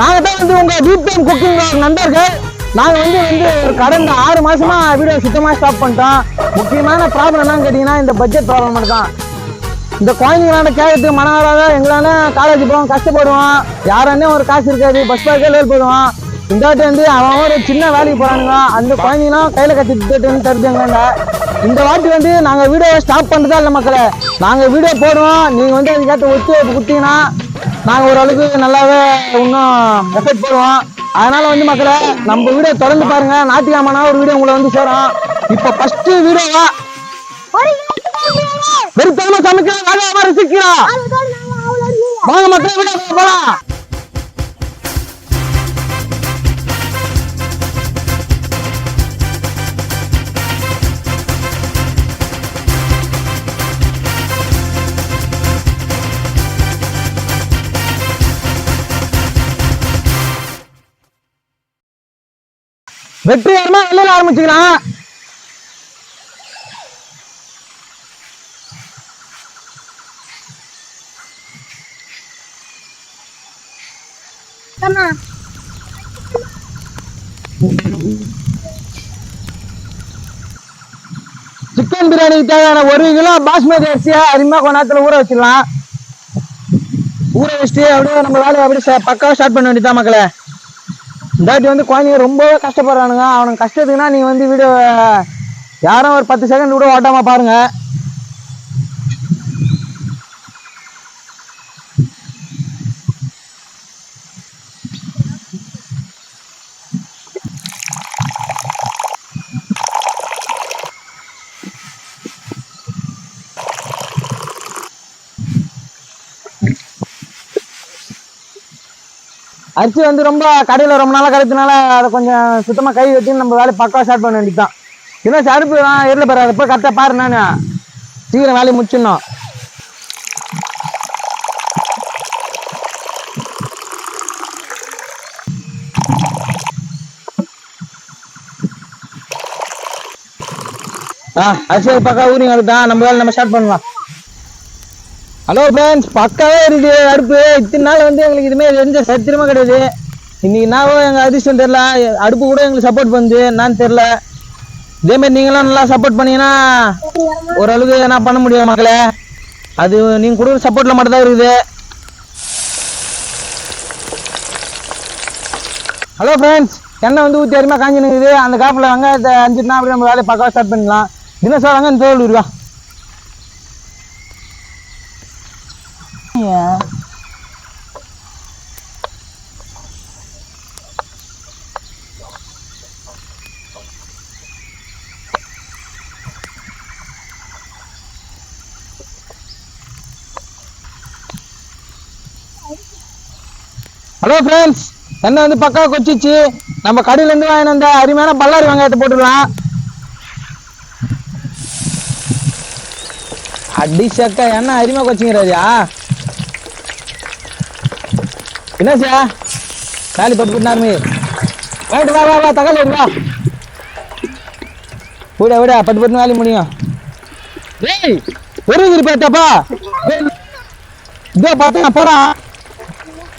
நாங்கள் தான் வந்து உங்கள் டீப் டைம் குக்கிங் நண்பர்கள். நாங்கள் வந்து வந்து ஒரு கடந்த ஆறு மாதமாக வீடியோ சுத்தமாக ஸ்டாப் பண்ணிட்டோம். முக்கியமான ப்ராப்ளம் என்னன்னு கேட்டிங்கன்னா இந்த பட்ஜெட் ப்ராப்ளம் மட்டும் தான் இந்த குழந்தைங்களான கேட்டு மன வராத காலேஜ் போவோம் கஷ்டப்படுவோம் யாரானே ஒரு காசு இருக்காது பஸ் பார்க்கே லேட் போடுவோம் இந்தாட்டி வந்து அவன் ஒரு சின்ன வேலைக்கு போகிறானுங்க அந்த குழந்தைங்களாம் கையில் கட்டிட்டு தருதுங்க இந்த வாட்டி வந்து நாங்கள் வீடியோ ஸ்டாப் பண்ணுறதா இல்லை மக்களை. நாங்கள் வீடியோ போடுவோம். நீங்கள் வந்து அதுக்கேற்ற ஒத்து கொடுத்தீங்கன்னா நாங்கள் ஓரளவுக்கு நல்லாவே இன்னும் எஃபெக்ட் போடுவோம். அதனால வந்து மக்களை நம்ம வீடியோ தொடர்ந்து பாருங்க. நாட்டியாமனா ஒரு வீடியோ உங்களை வந்து சேரும். இப்போ ஃபர்ஸ்ட் வீடியோவா? வெறுத்தாம சமைக்கிறோம். வேகமா வாங்க மக்களை வீடியோ போலாம். வெற்றிகரமா வெளியில ஆரம்பிச்சுக்கலாம். சிக்கன் பிரியாணிக்கு தேவையான ஒரு கிலோ பாஸ்மதி அரிசியை அருமையா கொஞ்ச நேரத்துல ஊற வச்சிடலாம். ஊற வச்சுட்டு அப்படியே நம்ம வேலையை அப்படியே ச- பக்காவா ஸ்டார்ட் பண்ண வேண்டியதான் மக்களே. இந்த வந்து குழந்தைங்க ரொம்பவே கஷ்டப்படுறானுங்க. அவனுக்கு கஷ்டத்துக்குன்னா நீங்கள் வந்து வீடியோ யாரும் ஒரு பத்து செகண்ட் கூட ஓட்டாமல் பாருங்கள் அரிசி வந்து ரொம்ப கடையில் ரொம்ப நாளாக கிடைச்சனால அதை கொஞ்சம் சுத்தமாக கை வச்சு நம்ம வேலையை பக்கம் ஸ்டார்ட் பண்ண வேண்டியதுதான். என்ன சருப்பு தான் எரில் பாரு அதை போய் கரெக்டாக பாரு நான். சீக்கிரம் வேலையை முடிச்சிடணும். ஆ அரிசி பக்கம் ஊரிங்க தான் நம்ம வேலை நம்ம ஸ்டார்ட் பண்ணலாம். ஹலோ ஃப்ரெண்ட்ஸ் பக்காவே இருக்குது அடுப்பு இத்தனை நாள் வந்து எங்களுக்கு இதுமே எந்த சத்திரமா கிடையாது. இன்னைக்கு நான் எங்கள் அதிர்ஷ்டம் தெரில அடுப்பு கூட எங்களுக்கு சப்போர்ட் பண்ணுது. என்னன்னு தெரில இதேமாதிரி நீங்களாம் நல்லா சப்போர்ட் பண்ணீங்கன்னா ஓரளவுக்கு என்ன பண்ண முடியும் மக்களே. அது நீங்கள் கொடுக்குற சப்போர்ட்டில் மட்டும் தான் இருக்குது. ஹலோ ஃப்ரெண்ட்ஸ் எண்ணெய் வந்து ஊற்றி அருமையாக காஞ்சி நிற்குது அந்த காப்பில் வெங்காயத்தை அஞ்சுட்டுனா அப்படியே நம்ம வேலையை பக்கம் ஸ்டார்ட் பண்ணிடலாம். தினம் சார் இந்த தோல் இருக்கா ஹலோ ஃப்ரெண்ட்ஸ் என்ன வந்து பக்கா கொச்சிச்சு? நம்ம கடையிலேருந்து வாங்கின அந்த அருமையான பல்லாரி வெங்காயத்தை போட்டுடலாம் அடி சக்கா என்ன அருமையாக கொச்சிங்கிறாரியா என்ன சார் காலி பட்டு போட்டுனாருமே வாங்கிட்டு வா வா வா தகவல் வா. விட விட பட்டு பட்டு வேலையை முடியும்? டேய் ஒரு இருப்பாத்தப்பா இதோ பார்த்தேன் போறான்.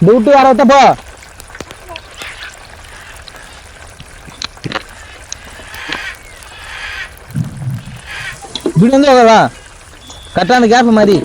இந்த விட்டு வர போ. இப்படி வந்து வா. கரெக்டான கேப் மாதிரி.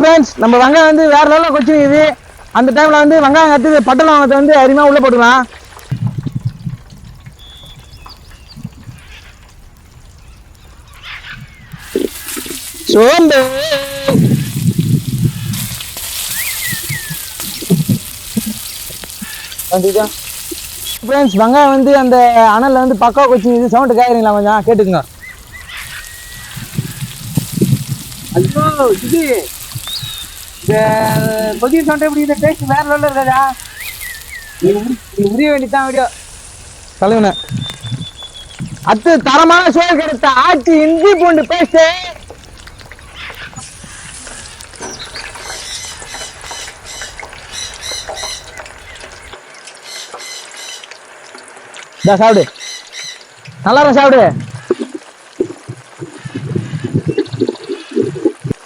ஃப்ரெண்ட்ஸ் நம்ம வெங்காயம் வந்து வேற லெவலில் கொச்சிருக்குது. அந்த டைம்ல வந்து வெங்காயம் பட்டல் வாங்கத்தை வந்து அருமையா உள்ள போட்டுக்கலாம். சோம்பு. ஃப்ரெண்ட்ஸ் வெங்காயம் வந்து அந்த அனல்ல வந்து பக்கா கொச்சி இது சவுண்டு கேட்குறீங்களா கொஞ்சம்? கேட்டுக்குங்க. ஐயோ இது கொதிய சண்டை எப்படி இந்த டேஸ்ட் வேற லெவலில் இருக்காதா? நீ உரிய வேண்டியதான் வீடியோ தலைவன. அத்து தரமான சோறு கிடைத்த ஆச்சி இஞ்சி பூண்டு பேஸ்ட் சாப்பிடு. நல்லா சாப்பிடு.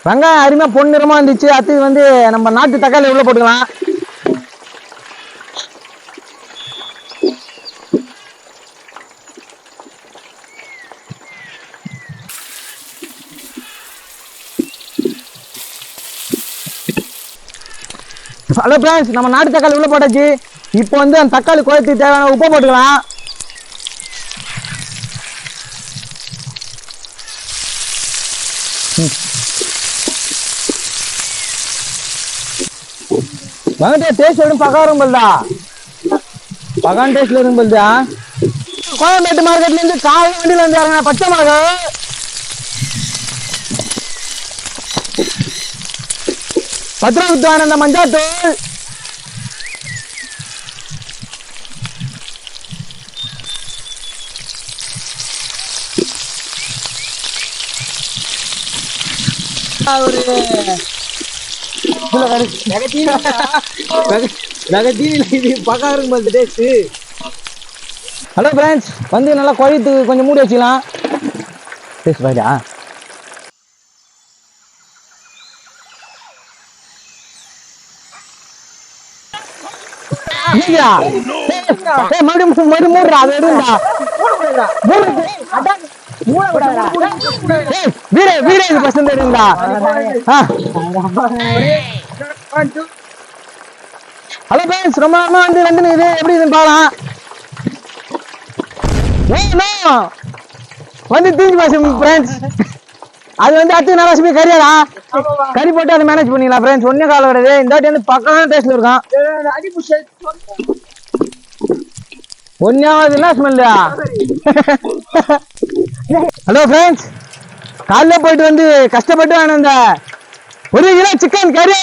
வெங்காயம் அருமையா பொன்னிறமாக இருந்துச்சு. அடுத்தது வந்து நம்ம நாட்டு தக்காளி உள்ள போட்டுக்கலாம். ஹலோ ஃப்ரெண்ட்ஸ் நம்ம நாட்டு தக்காளி உள்ள போட்டாச்சு. இப்போ வந்து அந்த தக்காளி குழத்துக்கு தேவையான உப்பு போட்டுக்கலாம். மகன்டே டேஸ்ட் எதுவும் பகாரம் பல்தா பகான் டேஸ்ட்ல இருக்கும் பல்தா கோயம்பேட்டு மார்க்கெட்ல இருந்து காலை வண்டியில வந்து இறங்க பச்சை மிளகா. பத்ரா வித்துவான அந்த மஞ்சாத்தூள் ஒரு ஹலோ ஃப்ரெண்ட்ஸ் வந்து நல்லா குழைத்து கொஞ்சம் மூடி வச்சுக்கலாம். டேஸ்ட் மறுபடியும் மறுபடியும் மூடுறா அது எடுங்கடா ஏய் வீரே வீரே இது பசங்க ஆ. ஹலோ ஃப்ரெண்ட்ஸ் ரொம்ப நேரமா வந்து வந்து இது எப்படி இதுன்னு நோ வந்து தீஞ்சு பாசம் ஃப்ரெண்ட்ஸ் அது வந்து அடுத்து நல்லா சுமி கறியாடா? கறி போட்டு அதை மேனேஜ் பண்ணிக்கலாம் ஃப்ரெண்ட்ஸ் ஒன்றே காலம் கிடையாது. இந்த வாட்டி வந்து பக்கமான டேஸ்ட்ல இருக்கும். ஒன்றாவது என்ன ஸ்மெல்லையா ஹலோ ஃப்ரெண்ட்ஸ் காலைல போயிட்டு வந்து கஷ்டப்பட்டு வாங்கின அந்த ஒரு கிலோ சிக்கன் கறி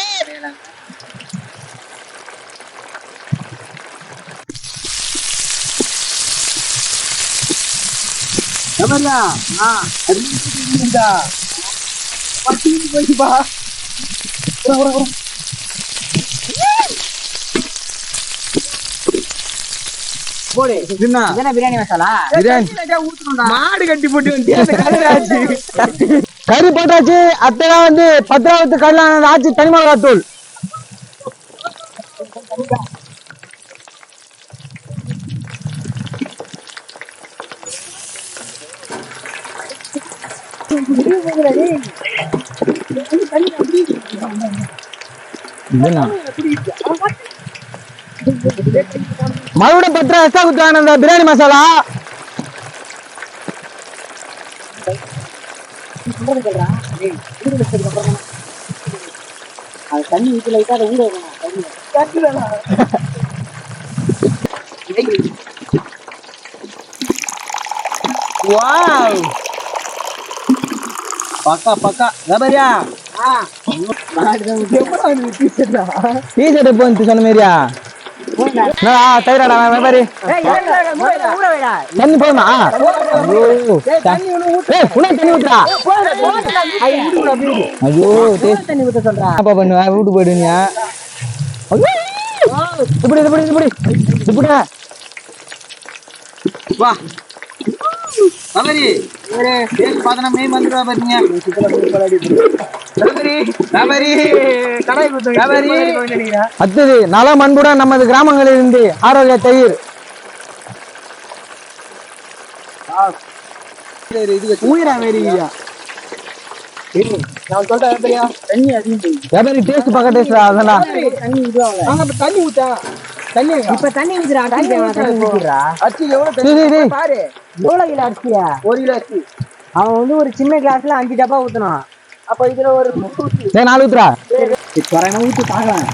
என்ன? பிரியாணி மசாலா? பிரியாணி. மாடு கட்டி போட்டு கறி போட்டாச்சு. அத்தனை வந்து பத்திராவத்து கடலான ஆச்சு தனி மிளகாத்தூள் மறுபடியும் பத்திரம் எக்ஸ்ட்ரா அந்த பிரியாணி மசாலா. அது தண்ணி ஊற்றி லைட்டா அதை ஊற வைக்கணும் தண்ணி வாவ் பக்கா பக்கா ரபரியா டீஷர்ட் போச்சு சொன்ன மாதிரியா? தயிராடா வியாபாரி தண்ணி போதுமா? தண்ணி ஊத்துறா ஐயோ தண்ணி ஊத்த சொல்றா அப்பா பண்ணுவ வீட்டு போயிடுவீங்க இப்படி இப்படி இப்படி. இப்படி வா. ரபரி இவரே வந்துடுவா பாத்தீங்க அடுத்தது நல மண்புடன் நமது கிராமங்களில் இருந்து ஆரோக்கிய தயிர். டேஸ்ட் பக்கம் டேஸ்ட் அதான்டா தண்ணி ஊத்தா. தண்ணி இப்ப தண்ணி ஊத்துறா அரிசி எவ்வளவு. பாரு. எவ்வளவு கிலோ அரிசியா? ஒரு கிலோ அரிசி. அவன் வந்து ஒரு சின்ன கிளாஸ்ல அஞ்சு டப்பா ஊத்தணும் அப்ப இதுல ஒரு நாலு ஊத்துறா ஊத்தி பாக்கலாம்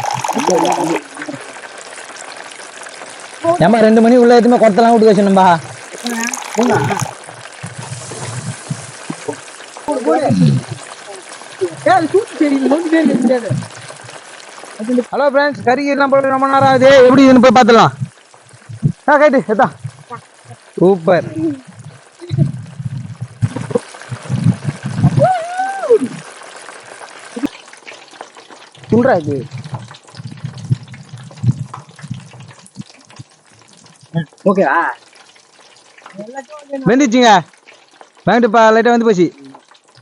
ஏம்பா ரெண்டு மணி உள்ள எதுவுமே கொத்தலாம் விட்டு வச்சுணும்பா ஹலோ ஃப்ரெண்ட்ஸ் கறி எல்லாம் போட்டு ரொம்ப நேரம் ஆகுது. எப்படி இதுன்னு போய் பார்த்துலாம் ஆ கைட்டு சூப்பர். சொல்றா இது. ஓகேவா? வெந்துச்சுங்க. வாங்கிட்டு இப்போ லைட்டாக வந்து போச்சு.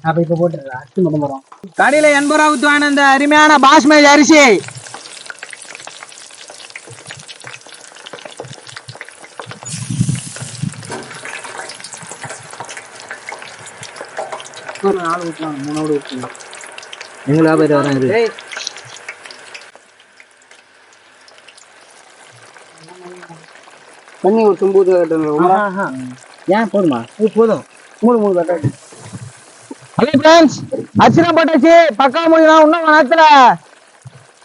அப்ப இப்ப போட்டுறா அரிசி மட்டும் போறோம். கடையில எண்பது ரூபா வாங்கின இந்த அருமையான பாஸ்மதி அரிசி. நாலு ஊற்றலாம் மூணோடு ஊற்றலாம் எங்க வியாபாரி வரேன் ஏய் தண்ணி ஒரு தும்பூது கட்டணும் ஏன் போதுமா இது போதும். மூணு மூணு கட்ட ஹலோ ஃப்ரெண்ட்ஸ் அர்ச்சனா போட்டாச்சு. பக்கா முடியும் இன்னும் நேரத்தில்.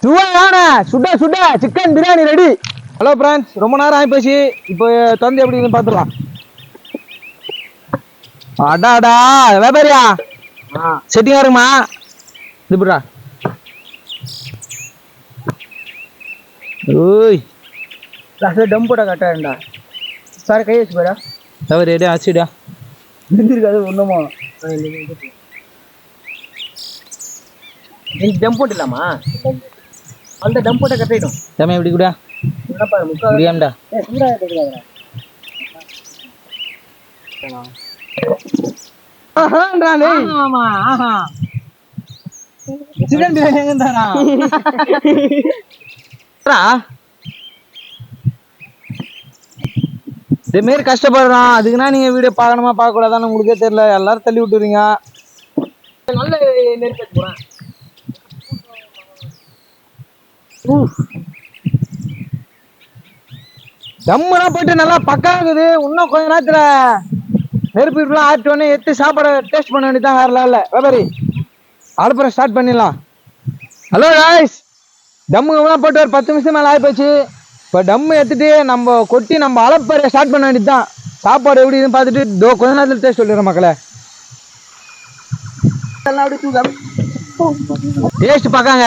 சுவையான சுட சுட. Chicken biryani ready hello friends ரொம்ப நேரம் ஆகிப்போச்சு இப்போ தந்து எப்படி இருக்குன்னு பார்த்துக்கலாம் அடாடா வியாபாரியா? செட்டிங்கா இருக்குமா? இது புடா ஓய் டம் போட கட்டாண்டா சார் கை வச்சு போடா வியாபாரி ரெடி ஆச்சுடா இருந்திருக்காது ஒண்ணுமோ. நீ டம் போட்டுலாமா அந்த டம் போட்ட கட்டிடும் தம்பி எப்படி கூட? ஆஹா. சிக்கன் பிரியாணி இதே மாரி கஷ்டப்படுறோம் அதுக்குன்னா நீங்க வீடியோ பார்க்கணுமா பார்க்க கூடாதான்னு உங்களுக்கே தெரியல. எல்லாரும் தள்ளி விட்டுறீங்க. நல்ல நெருக்கடி போறேன். தம்மெல்லாம் போயிட்டு நல்லா பக்கா இருக்குது. இன்னும் கொஞ்ச நேரத்துல நெருப்பு இப்பெல்லாம் ஆட்டி உடனே எடுத்து சாப்பாடை டேஸ்ட் பண்ண வேண்டியதான் வேற இல்ல வியாபாரி அடுப்புற ஸ்டார்ட் பண்ணிடலாம். ஹலோ ராய்ஸ் டம்முங்கெல்லாம் போட்டு ஒரு பத்து நிமிஷம் மேலே ஆகிப்போச்சு இப்போ டம்மு எடுத்துட்டு நம்ம கொட்டி நம்ம அளப்பறைய ஸ்டார்ட் பண்ண வேண்டியதுதான். சாப்பாடு எப்படி இதுன்னு பார்த்துட்டு தோ கொஞ்ச நேரத்தில் டேஸ்ட் சொல்லிடுறேன் மக்களே. டேஸ்ட் பார்க்காங்க.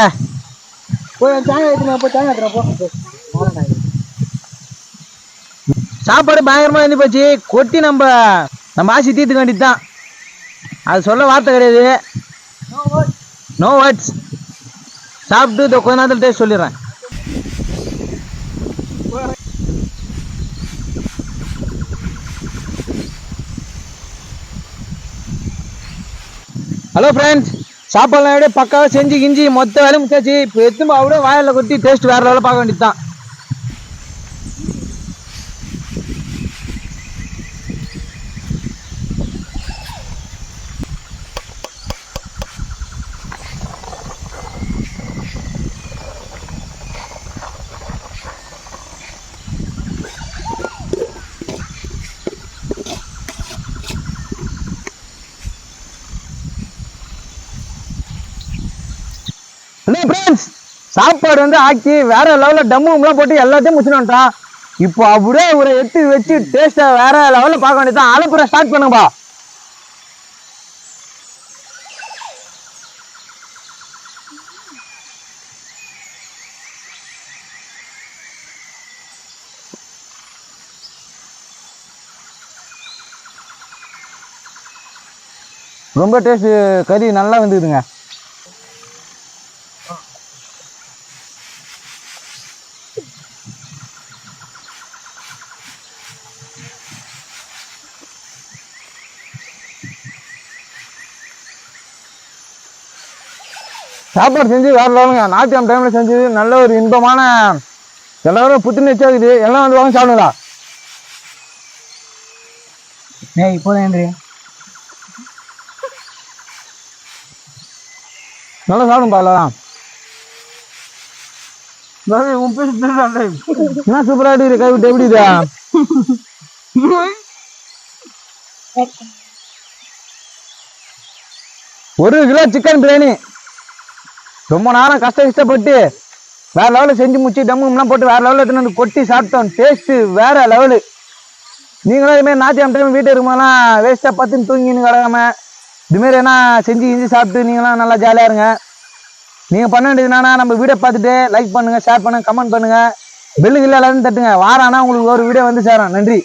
சாப்பாடு பயங்கரமா இருந்து போச்சு. கொட்டி நம்ம நம்ம ஆசி தீர்த்துக்க வேண்டியதுதான். அது சொல்ல வார்த்தை கிடையாது. நோ வேர்ட்ஸ் சாப்பிட்டு கொஞ்ச நேரத்தில் டேஸ்ட் சொல்லிடுறேன். ஹலோ ஃப்ரெண்ட்ஸ் சாப்பாடுலாம் அப்படியே பக்காவாக செஞ்சு கிஞ்சி மொத்த வேலையும் முடிச்சாச்சு. இப்போ எத்தும் அப்படியே வாயில் கொட்டி டேஸ்ட் வேற லெவலில் பார்க்க வேண்டியது தான் ஃப்ரெண்ட்ஸ் சாப்பாடு வந்து ஆக்கி வேற லெவலில் டம்முலாம் போட்டு எல்லாத்தையும் முடிச்சுனோன்ட்டான் வந்துட்டான் இப்போ அப்படியே ஒரு எட்டு வச்சு டேஸ்ட்டை வேற லெவலில் பார்க்க வேண்டியதான் அனுப்புற ஸ்டார்ட் பண்ணுங்கப்பா ரொம்ப டேஸ்ட்டு கறி நல்லா வந்துக்குதுங்க. சாப்பாடு செஞ்சு வேற லெவலுங்க. நாட்டியம் டைம்ல செஞ்சது நல்ல ஒரு இன்பமான எல்லாரும் புத்துணர்ச்சியா இருக்குது எல்லாம் வந்து வாங்க சாப்பிடுங்களா? ஏய் இப்போ தான் நல்லா உன் பேர் என்ன? சூப்பரா இருக்குது? கை விட்டு எப்படி இதா ஒரு கிலோ சிக்கன் பிரியாணி. ரொம்ப நேரம் கஷ்ட கஷ்டப்பட்டு வேற லெவலில் செஞ்சு முடிச்சு டம்முலாம் போட்டு வேற லெவலில் எடுத்துன்னு வந்து கொட்டி சாப்பிட்டோம். டேஸ்ட்டு வேற லெவலு நீங்களும் இதுமாரி நாத்தியம் டைம் வீட்டு இருக்கும்போதெல்லாம் வேஸ்ட்டாக பார்த்துன்னு தூங்கின்னு கிடக்காம இதுமாரி என்ன செஞ்சு கிஞ்சி சாப்பிட்டு நீங்களாம் நல்லா ஜாலியாக இருங்க. நீங்கள் பண்ண வேண்டியது என்னன்னா நம்ம வீடியோ பார்த்துட்டு லைக் பண்ணுங்கள் ஷேர் பண்ணுங்கள் கமெண்ட் பண்ணுங்கள் பெல்லு இல்லை எல்லாரும் தட்டுங்க. வாரம் ஆனால் உங்களுக்கு ஒரு வீடியோ வந்து சேரும். நன்றி.